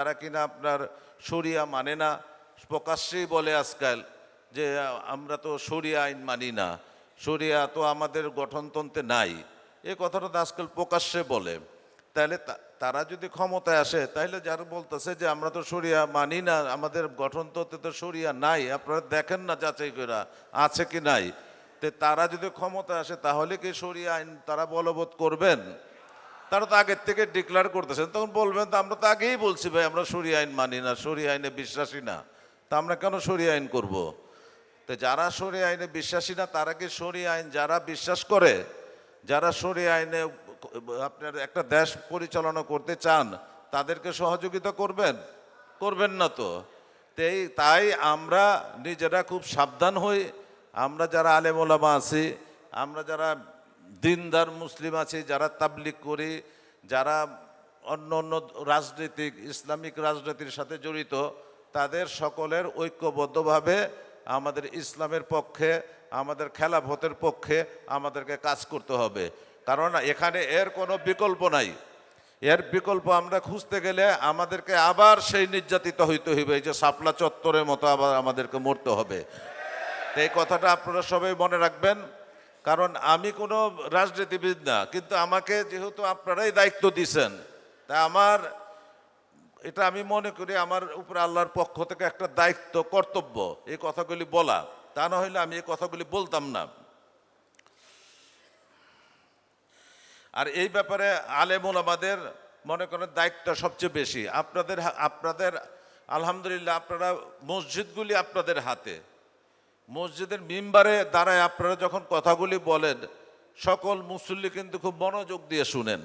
তারা কিনা আপনার সরিয়া মানে না। প্রকাশ্যেই বলে আজকাল যে, আমরা তো শরিয়া আইন মানি না। সরিয়া তো আমাদের গঠনতন্ত্রে নাই। এ কথাটা তো আজকাল প্রকাশ্যে বলে। তাহলে তারা যদি ক্ষমতায় আসে, তাহলে যারা বলতেছে যে, আমরা তো শরিয়া মানি না, আমাদের গঠনতন্ত্রে তো শরিয়া নাই, আপনারা দেখেন না যাচাই করে আছে কি নাই? তে তারা যদি ক্ষমতায় আসে, তাহলে কি শরিয়া আইন তারা বলবৎ করবেন? তারা তো আগের থেকে ডিক্লেয়ার করতেছেন তখন বলবেন, তো আমরা তো আগেই বলছি ভাই, আমরা সরি আইন মানি না, সরি আইনে বিশ্বাসী না। তা আমরা কেন সরি আইন করব। তো যারা সরি আইনে বিশ্বাসী না, তারা কি সরি আইন যারা বিশ্বাস করে, যারা সরি আইনে আপনার একটা দেশ পরিচালনা করতে চান, তাদেরকে সহযোগিতা করবেন? করবেন না তো। তাই তাই আমরা নিজেরা খুব সাবধান হই। আমরা যারা আলেমোলামা আছি, আমরা যারা দিনদার মুসলিম আছে, যারা তাবলিক করি, যারা অন্য অন্য রাজনৈতিক, ইসলামিক রাজনীতির সাথে জড়িত, তাদের সকলের ঐক্যবদ্ধভাবে আমাদের ইসলামের পক্ষে, আমাদের খেলাফতের পক্ষে আমাদেরকে কাজ করতে হবে। কারণ এখানে এর কোনো বিকল্প নাই। এর বিকল্প আমরা খুঁজতে গেলে আমাদেরকে আবার সেই নির্যাতিত হইতে হইবে যে সাপলা চত্বরের মতো আবার আমাদেরকে মরতে হবে। এই কথাটা আপনারা সবাই মনে রাখবেন। কারণ আমি কোনো রাজনীতিবিদ না, কিন্তু আমাকে যেহেতু আপনারাই দায়িত্ব দিছেন, তা আমার, এটা আমি মনে করি আমার উপরে আল্লাহর পক্ষ থেকে একটা দায়িত্ব, কর্তব্য, এই কথাগুলি বলা। তা না হইলে আমি এই কথাগুলি বলতাম না। আর এই ব্যাপারে আলেমুল আমাদের মনে করেন দায়িত্ব সবচেয়ে বেশি। আপনাদের আপনাদের, আলহামদুলিল্লাহ আপনারা মসজিদগুলি আপনাদের হাতে। মসজিদের মিম্বারে দাঁড়ায় আপনারা যখন কথাগুলি বলেন, সকল মুসল্লি কিন্তু খুব মনোযোগ দিয়ে শুনেন।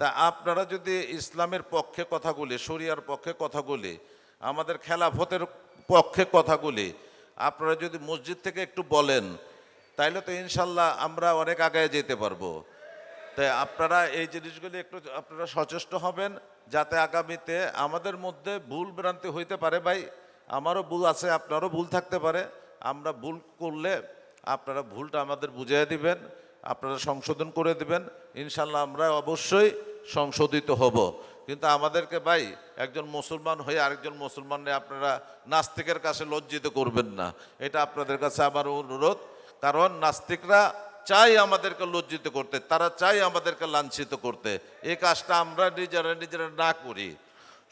তা আপনারা যদি ইসলামের পক্ষে কথাগুলি, শরিয়ার পক্ষে কথাগুলি, আমাদের খেলাফতের পক্ষে কথাগুলি আপনারা যদি মসজিদ থেকে একটু বলেন, তাইলে তো ইনশাল্লাহ আমরা অনেক আগায় যেতে পারব। তাই আপনারা এই জিনিসগুলি একটু, আপনারা সচেষ্ট হবেন যাতে আগামীতে আমাদের মধ্যে ভুল ভ্রান্তি হইতে পারে ভাই। আমারও ভুল আছে, আপনারও ভুল থাকতে পারে। আমরা ভুল করলে আপনারা ভুলটা আমাদের বুঝিয়ে দিবেন, আপনারা সংশোধন করে দিবেন ইনশাল্লাহ আমরা অবশ্যই সংশোধিত হব। কিন্তু আমাদেরকে ভাই, একজন মুসলমান হয়ে আরেকজন মুসলমানরে আপনারা নাস্তিকের কাছে লজ্জিত করবেন না। এটা আপনাদের কাছে আমার অনুরোধ, কারণ নাস্তিকরা চাই আমাদেরকে লজ্জিত করতে, তারা চাই আমাদেরকে লাঞ্ছিত করতে। এই কাজটা আমরা নিজেরা নিজেরা না করি।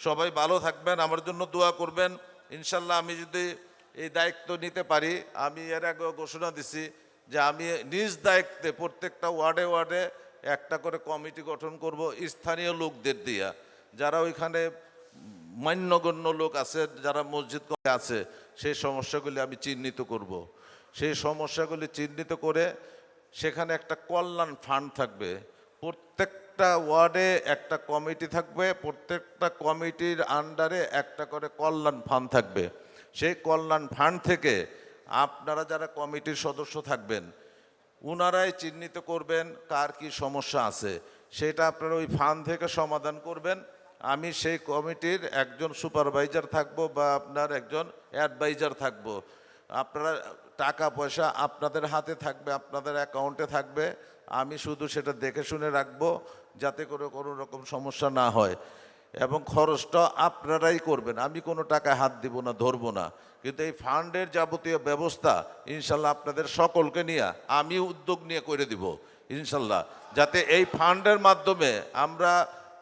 সবাই ভালো থাকবেন, আমার জন্য দোয়া করবেন। ইনশাল্লাহ আমি যদি এই দায়িত্ব নিতে পারি। আমি এর আগে ঘোষণা দিছি যে আমি নিজ দায়িত্বে প্রত্যেকটা ওয়ার্ডে ওয়ার্ডে একটা করে কমিটি গঠন করব স্থানীয় লোকদের দিয়া। যারা ওইখানে মান্যগণ্য লোক আছে, যারা মসজিদ করে আছে, সেই সমস্যাগুলি আমি চিহ্নিত করব। সেই সমস্যাগুলি চিহ্নিত করে সেখানে একটা কল্যাণ ফান্ড থাকবে। প্রত্যেকটা ওয়ার্ডে একটা কমিটি থাকবে, প্রত্যেকটা কমিটির আন্ডারে একটা করে কল্যাণ ফান্ড থাকবে। সেই কল্যাণ ফান্ড থেকে আপনারা যারা কমিটির সদস্য থাকবেন, উনারাই চিহ্নিত করবেন কার কি সমস্যা আছে। সেটা আপনারা ওই ফান্ড থেকে সমাধান করবেন। আমি সেই কমিটির একজন সুপারভাইজার থাকব বা আপনার একজন অ্যাডভাইজার থাকব। আপনারা টাকা পয়সা আপনাদের হাতে থাকবে, আপনাদের অ্যাকাউন্টে থাকবে। আমি শুধু সেটা দেখে শুনে রাখব, যাতে করে কোনো রকম সমস্যা না হয়। এবং খরচটা আপনারাই করবেন। আমি কোনো টাকায় হাত দিব না, ধরবো না। কিন্তু এই ফান্ডের যাবতীয় ব্যবস্থা ইনশাল্লাহ আপনাদের সকলকে নিয়ে আমি উদ্যোগ নিয়ে করে দিব, ইনশাল্লাহ। যাতে এই ফান্ডের মাধ্যমে আমরা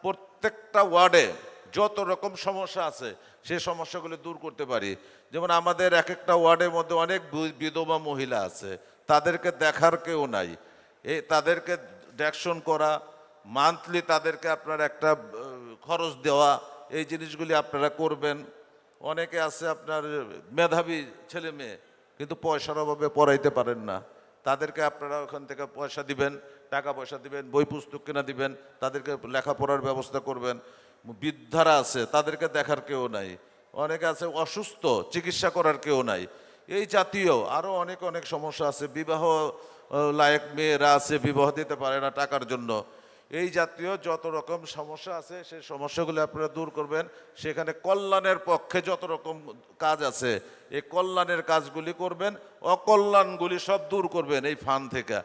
প্রত্যেকটা ওয়ার্ডে যত রকম সমস্যা আছে, সে সমস্যাগুলি দূর করতে পারি। যেমন আমাদের এক একটা ওয়ার্ডের মধ্যে অনেক বিধবা মহিলা আছে, তাদেরকে দেখার কেউ নাই। এই তাদেরকে ডেকশন করা, মান্থলি তাদেরকে আপনার একটা খরচ দেওয়া, এই জিনিসগুলি আপনারা করবেন। অনেকে আছে আপনার মেধাবী ছেলে মেয়ে, কিন্তু পয়সার অভাবে পড়াইতে পারেন না। তাদেরকে আপনারা ওখান থেকে পয়সা দিবেন, টাকা পয়সা দিবেন, বই পুস্তক কিনা দিবেন, তাদেরকে লেখাপড়ার ব্যবস্থা করবেন। বৃদ্ধারা আছে, তাদেরকে দেখার কেউ নাই। অনেকে আছে অসুস্থ, চিকিৎসা করার কেউ নাই। এই জাতীয় আরও অনেক অনেক সমস্যা আছে। বিবাহ লায়ক মেয়েরা আছে, বিবাহ দিতে পারে না টাকার জন্য। এই জাতীয় যত রকম সমস্যা আছে, সেই সমস্যাগুলো আপনারা দূর করবেন। সেখানে কল্যাণের পক্ষে যত রকম কাজ আছে, এই কল্যাণের কাজগুলি করবেন, অকল্যাণগুলি সব দূর করবেন এই ফান থেকে।